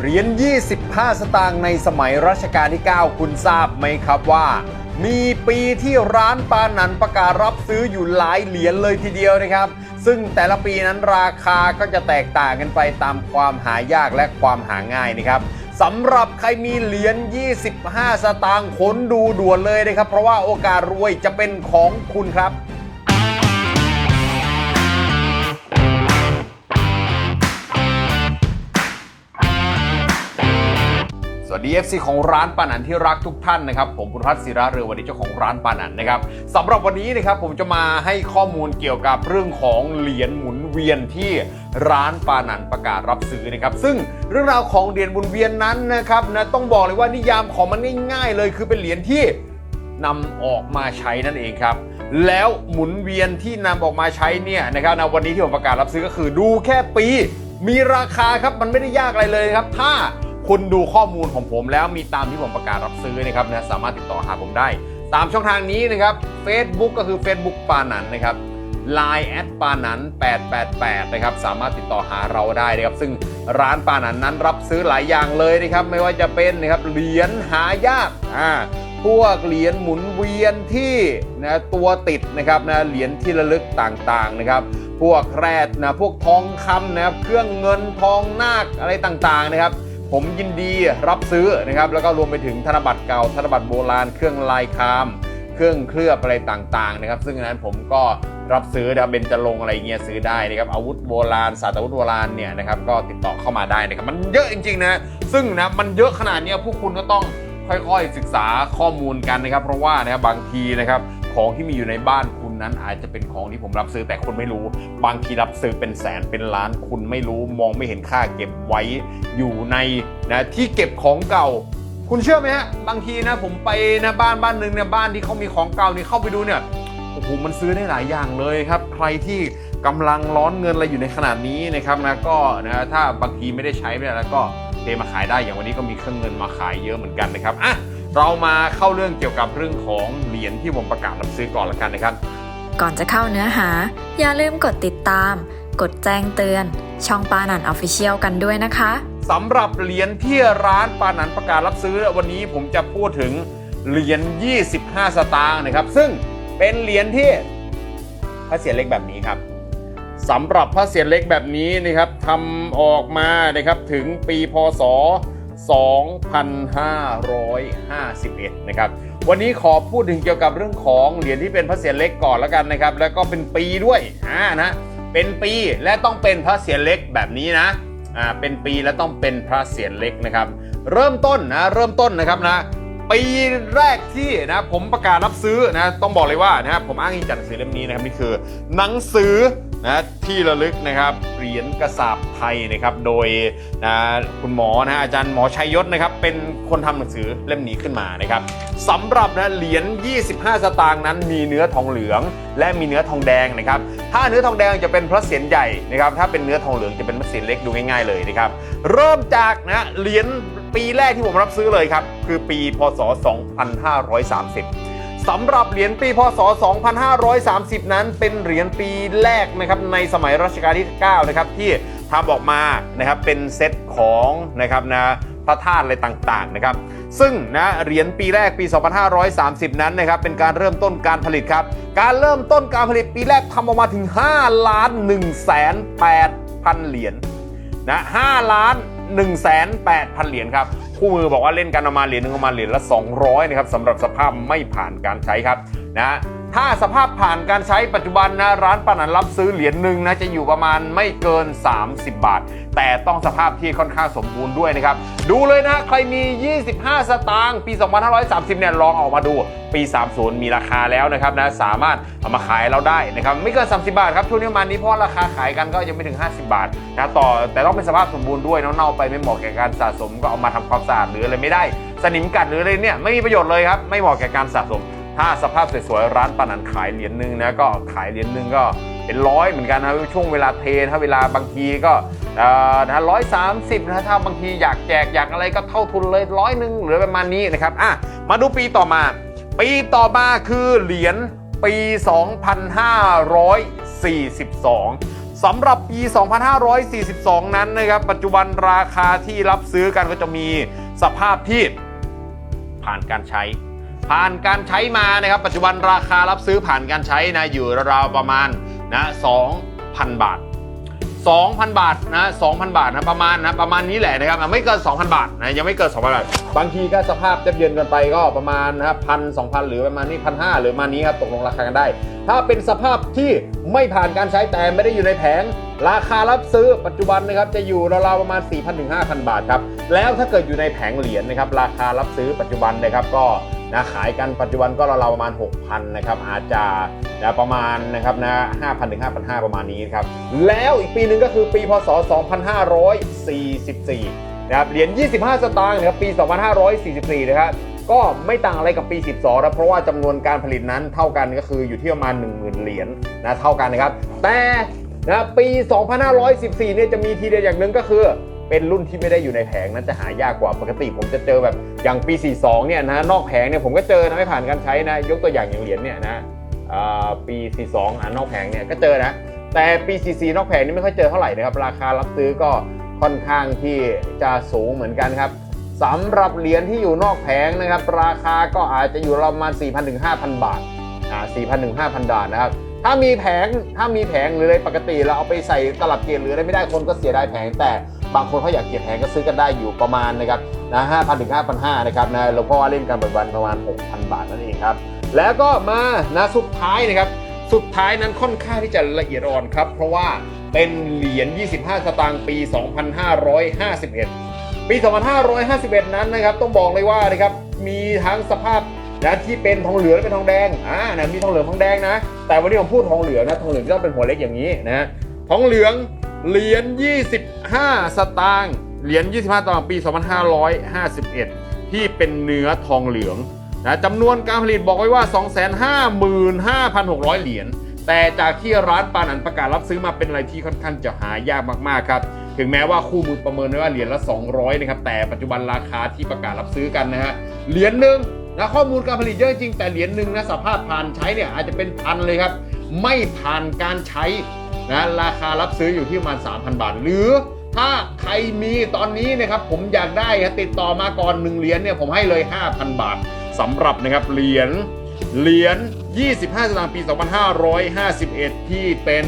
เหรียญ 25 สตางค์ในสมัยรัชกาลที่ 9 คุณทราบไหมครับว่า มีปีที่ร้านปานันประกาศรับซื้ออยู่หลายเหรียญเลยทีเดียวนะครับ ซึ่งแต่ละปีนั้นราคาก็จะแตกต่างกันไปตามความหายากและความหาง่ายนะครับสำหรับใครมีเหรียญ 25 สตางค์ขนดูด่วนเลยนะครับ เพราะว่าโอกาสรวยจะเป็นของคุณครับ วัสดี FC ของร้านปานันที่รักทุกท่านนะครับผมบุญพัฒน์ศิระเรือวันนี้เจ้าของร้านปานันนะครับสำหรับวันนี้นะครับผมจะมาให้ข้อมูลเกี่ยวกับเรื่องของเหรียญหมุนเวียนที่ร้านปานันประกาศรับซื้อนะครับซึ่งเรื่องราวของเหรียญหมุนเวียนนั้นนะครับนะต้องบอกเลยว่านิยามของมันง่ายๆ เลยคือเป็นเหรียญที่นำออกมาใช้นั่นเองครับ แล้วหมุนเวียนที่นำออกมาใช้เนี่ยนะครับนะวันนี้ที่ผมประกาศรับซื้อก็คือดูแค่ปี มีราคาครับมันไม่ได้ยากอะไรเลยครับ ถ้า คุณดูข้อมูลของผมแล้วมีตามที่ผมประกาศรับซื้อนะครับนะสามารถติดต่อหาผมได้ ตามช่องทางนี้นะครับ Facebook ก็คือ Facebook ปานันนะครับ Line แอดปานัน888นะครับสามารถติดต่อหาเราได้นะครับ ซึ่งร้านปานันนั้นรับซื้อหลายอย่างเลยนะครับ ไม่ว่าจะเป็นนะครับเหรียญหายากอ่าพวกเหรียญหมุนเวียนที่นะตัวติดนะครับนะเหรียญที่ระลึกต่างๆนะครับ พวกแร่นะพวกทองคำนะครับเครื่องเงินทองนาคอะไรต่างๆนะครับ ผมยินดีรับซื้อนะครับแล้วก็รวมไปถึงธนบัตรเก่าธนบัตรโบราณเครื่องลายคาม เครื่องเคลือบอะไรต่างๆนะครับ ซึ่งนั้นผมก็รับซื้อนะครับเบญจรงอะไรเงี้ยซื้อได้นะครับอาวุธโบราณศาสตร์อาวุธโบราณเนี่ยนะครับก็ติดต่อเข้ามาได้นะครับมันเยอะจริงๆนะซึ่งนะมันเยอะขนาดนี้พวกคุณก็ต้องค่อยๆศึกษาข้อมูลกันนะครับ เพราะว่านะครับบางทีนะครับ ของที่มีอยู่ในบ้านคุณนั้นอาจจะเป็นของที่ผมรับซื้อแต่คุณไม่รู้ บางทีรับซื้อเป็นแสนเป็นล้านคุณไม่รู้มองไม่เห็นค่าเก็บไว้อยู่ในนะที่เก็บของเก่า คุณเชื่อไหมฮะบางทีนะผมไปนะบ้านบ้านหนึ่งเนี่ยบ้านที่เขามีของเก่านี่เข้าไปดูเนี่ยโอ้โหมันซื้อได้หลายอย่างเลยครับ ใครที่กำลังร้อนเงินอะไรอยู่ในขนาดนี้นะครับนะก็นะถ้าบางทีไม่ได้ใช้ไม่ได้แล้วก็เทมาขายได้อย่างวันนี้ก็มีเครื่องเงินมาขายเยอะเหมือนกันนะครับอะ เรามาเข้าเรื่องเกี่ยวกับเรื่องของเหรียญที่ผมประกาศรับซื้อก่อนละกันนะครับ ก่อนจะเข้าเนื้อหา อย่าลืมกดติดตาม กดแจ้งเตือน ช่องปานันออฟฟิเชียลกันด้วยนะคะสำหรับเหรียญที่ร้านปานันประกาศรับซื้อวันนี้ผมจะพูดถึงเหรียญ 25 สตางค์นะครับ ซึ่งเป็นเหรียญที่พระเศียรเล็กแบบนี้ครับสำหรับพระเศียรเล็กแบบนี้นะครับทำออกมานะครับถึงปีพศ 2551 นะครับ วันนี้ขอพูดถึงเกี่ยวกับเรื่องของเหรียญที่เป็นพระเศียรเล็กก่อนแล้วกันนะครับ แล้วก็เป็นปีด้วยอ่านะเป็นปีและต้องเป็นพระเศียรเล็กแบบนี้นะอ่าเป็นปีแล้วต้องเป็นพระเศียรเล็กนะครับ เริ่มต้นนะเริ่มต้นนะครับนะปีแรกที่นะผมประกาศรับซื้อนะต้องบอกเลยว่านะครับผมอ้างอิงจากหนังสือเล่มนี้นะครับนี่คือ หนังสือ นะที่ระลึกนะครับเหรียญกระสาบไทยนะครับโดยนะคุณหมอนะอาจารย์หมอชัยยศนะครับเป็นคนทำหนังสือเล่มนี้ขึ้นมานะครับสำหรับนะเหรียญ 25 สตางค์นั้นมีเนื้อทองเหลือง และมีเนื้อทองแดงนะครับถ้าเนื้อทองแดงจะเป็นพระเศียรใหญ่นะครับถ้าเป็นเนื้อทองเหลืองจะเป็นพระเศียรเล็กดูง่ายๆเลยนะครับเริ่มจากนะเหรียญปีแรกที่ผมรับซื้อเลยครับคือปีพศ 2530 สำหรับเหรียญปีพศ 2530 นั้นเป็นเหรียญปีแรกนะครับในสมัยรัชกาลที่ 9 นะครับที่ทำออกมานะครับเป็นเซตของนะครับนะพระธาตุอะไรต่างๆนะครับซึ่งนะเหรียญปีแรกปี 2530 นั้นนะครับเป็นการเริ่มต้นการผลิตครับ การเริ่มต้นการผลิตปีแรกทำออกมาถึง 5 ล้าน1แสน8พันเหรียญนะ5ล้าน 1แสน8พันเหรียญครับ คู่มือบอกว่าเล่นกันประมาณเหรียญนึงประมาณเหรียญละ 200 นะครับสำหรับสภาพไม่ผ่านการใช้ครับนะ ถ้าสภาพผ่านการใช้ปัจจุบันนะร้านปานันรับซื้อเหรียญหนึ่งนะจะอยู่ประมาณไม่เกิน 30 บาท แต่ต้องสภาพที่ค่อนข้างสมบูรณ์ด้วยนะครับ ดูเลยนะใครมี 25 สตางค์ปี 2530 เนี่ยลองออกมาดูปี 30 มีราคาแล้วนะครับนะสามารถเอามาขายเราได้นะครับไม่เกิน 30 บาทครับช่วงนี้มานี้เพราะราคาขายกันก็ยังไม่ถึง 50 บาทนะต่อแต่ต้องเป็นสภาพสมบูรณ์ด้วยเน่าๆไปไม่เหมาะแก่การสะสมก็เอามาทำความสะอาดหรืออะไรไม่ได้ สนิมกัดหรืออะไรเนี่ยไม่มีประโยชน์เลยครับไม่เหมาะแก่การสะสม ถ้าสภาพสวยๆร้านปานันขายเหรียญหนึ่งนะก็ขายเหรียญหนึ่งก็เป็นร้อยเหมือนกันนะช่วงเวลาเทถ้าเวลาบางทีก็นะร้อยสามสิบนะถ้าบางทีอยากแจกอยากอะไรก็เท่าทุนเลยร้อยหนึ่งหรือประมาณนี้นะครับอะมาดูปีต่อมา ปีต่อมาคือเหรียญปี 2542สำหรับปี 2542 นั้นนะครับปัจจุบันราคาที่รับซื้อกันก็จะมีสภาพที่ผ่านการใช้ ผ่านการใช้มานะครับ ปัจจุบันราคารับซื้อผ่านการใช้นะอยู่ราวๆประมาณนะ2,000 บาท 2,000 บาทนะ2,000 บาทนะประมาณนะประมาณนี้แหละนะครับไม่เกิน 2,000 บาทนะยังไม่เกิน 2,000 บาท บางทีก็สภาพจะเย็นกันไปก็ประมาณนะครับพันสองพันหรือประมาณนี้พันห้าหรือประมาณนี้ครับตกลงราคากันได้ ถ้าเป็นสภาพที่ไม่ผ่านการใช้แต่ไม่ได้อยู่ในแผงราคารับซื้อปัจจุบันนะครับจะอยู่ราวๆประมาณ 4,000ถึง5,000 บาทครับแล้วถ้าเกิดอยู่ในแผงเหรียญนะครับราคารับซื้อปัจจุบันนะครับก็ นะขายกันปัจจุบันก็ราวๆประมาณ 6,000นะครับอาจจะนะประมาณนะครับนะ5,000ถึง5,500 ประมาณนี้ครับแล้วอีกปีหนึ่งก็คือปีพศ 2544นะครับเหรียญ 25 สตางค์นะครับปี 2544 นะครับก็ไม่ต่างอะไรกับปี 12นะเพราะว่าจำนวนการผลิตนั้นเท่ากันก็คืออยู่ที่ประมาณ 10,000 เหรียญนะเท่ากันนะครับ แต่นะปี 2514 เนี่ยจะมีทีเดียวอย่างหนึ่งก็คือ เป็นรุ่นที่ไม่ได้อยู่ในแผงนั้นจะหายากกว่าปกติ ผมจะเจอแบบอย่างปี 42 เนี่ยนะนอกแผงเนี่ยผมก็เจอนะไม่ผ่านการใช้นะ ยกตัวอย่างอย่างเหรียญเนี่ยนะปี 42อ่านอกแผงเนี่ยก็เจอนะ แต่ปี 44 นอกแผงนี่ไม่ค่อยเจอเท่าไหร่นะครับ ราคารับซื้อก็ค่อนข้างที่จะสูงเหมือนกันครับสำหรับเหรียญที่อยู่นอกแผงนะครับ ราคาก็อาจจะอยู่ประมาณ 4,000ถึง5,000 บาทอ่า4,000ถึง5,000 บาทนะครับถ้ามีแผงถ้ามีแผงหรืออะไรปกติเราเอาไปใส่ตลับเกียร์หรืออะไรไม่ได้คนก็เสียดายแผงแต่ บางคนเขาอยากเก็บแผงก็ซื้อกันได้อยู่ประมาณนะครับนะ5,000ถึง5,500นะครับนะเราเพราะว่าเล่นกันปัจจุบันประมาณ 6,000 บาทนั่นเองครับ แล้วก็มานะสุดท้ายนะครับ สุดท้ายนั้นค่อนข้างที่จะละเอียดอ่อนครับ เพราะว่าเป็นเหรียญ 25 สตางค์ปี 2551 ปี 2551 นั้นนะครับต้องบอกเลยว่านะครับมีทั้งสภาพนะที่เป็นทองเหลืองและเป็นทองแดงอ่านะมีทองเหลืองทองแดงนะ แต่วันนี้ผมพูดทองเหลืองนะทองเหลืองจะต้องเป็นหัวเล็กอย่างนี้นะทองเหลือง เหรียญ 25 สตางค์ เหรียญ 25สตางค์ปี 2551 ที่เป็นเนื้อทองเหลืองนะจำนวนการผลิตบอกไว้ว่า 255,600 เหรียญ แต่จากที่ร้านปานันประกาศรับซื้อมาเป็นอะไรที่ค่อนข้างจะหายากมากๆครับ ถึงแม้ว่าคู่มือประเมินไว้ว่าเหรียญละ 200 นะครับ แต่ปัจจุบันราคาที่ประกาศรับซื้อกันนะฮะ เหรียญหนึ่งนะข้อมูลการผลิตเยอะจริง แต่เหรียญหนึ่งนะสภาพผ่านใช้เนี่ยอาจจะเป็นพันเลยครับ ไม่ผ่านการใช้ นะราคารับซื้ออยู่ที่ประมาณ 3,000 บาท หรือถ้าใครมีตอนนี้นะครับผมอยากได้ติดต่อมาก่อน1เหรียญเนี่ยผมให้เลย 5,000 บาทสำหรับนะครับเหรียญเหรียญ 25สตางค์ปี 2551 ที่เป็น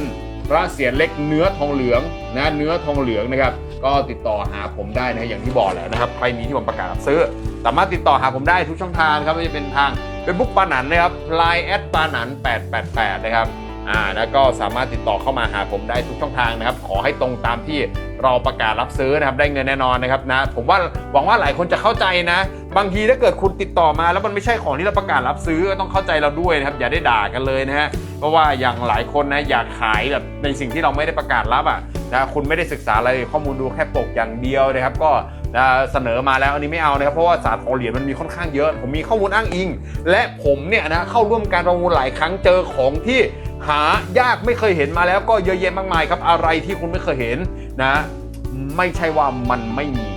พระเศียรเล็กเนื้อทองเหลืองนะเนื้อทองเหลืองนะครับก็ติดต่อหาผมได้นะอย่างที่บอกแหละนะครับใครมีที่ผมประกาศรับซื้อ สามารถติดต่อหาผมได้ทุกช่องทางครับไม่ว่าจะเป็นทางเป็นบุ๊กปานันนะครับ Line แอดปานัน888 นะครับ อ่าแล้วก็สามารถติดต่อเข้ามาหาผมได้ทุกช่องทางนะครับ ขอให้ตรงตามที่เราประกาศรับซื้อนะครับได้เงินแน่นอนนะครับนะผมว่าหวังว่าหลายคนจะเข้าใจนะ บางทีถ้าเกิดคุณติดต่อมา แล้วมันไม่ใช่ของที่เราประกาศรับซื้อก็ต้องเข้าใจเราด้วยนะครับอย่าได้ด่ากันเลยนะฮะเพราะว่าอย่างหลายคนนะอยากขายแบบในสิ่งที่เราไม่ได้ประกาศรับอะนะคุณไม่ได้ศึกษาอะไรข้อมูลดูแค่ปกอย่างเดียวนะครับ ก็เสนอมาแล้วอันนี้ไม่เอานะครับเพราะว่าศาสตร์ของเหรียญมันมีค่อนข้างเยอะ ผมมีข้อมูลอ้างอิง และผมเนี่ยนะเข้าร่วมการประมูลหลายครั้งเจอของที่ หายากไม่เคยเห็นมาแล้วก็เยอะแยะมากมายครับ อะไรที่คุณไม่เคยเห็นนะ ไม่ใช่ว่ามันไม่มี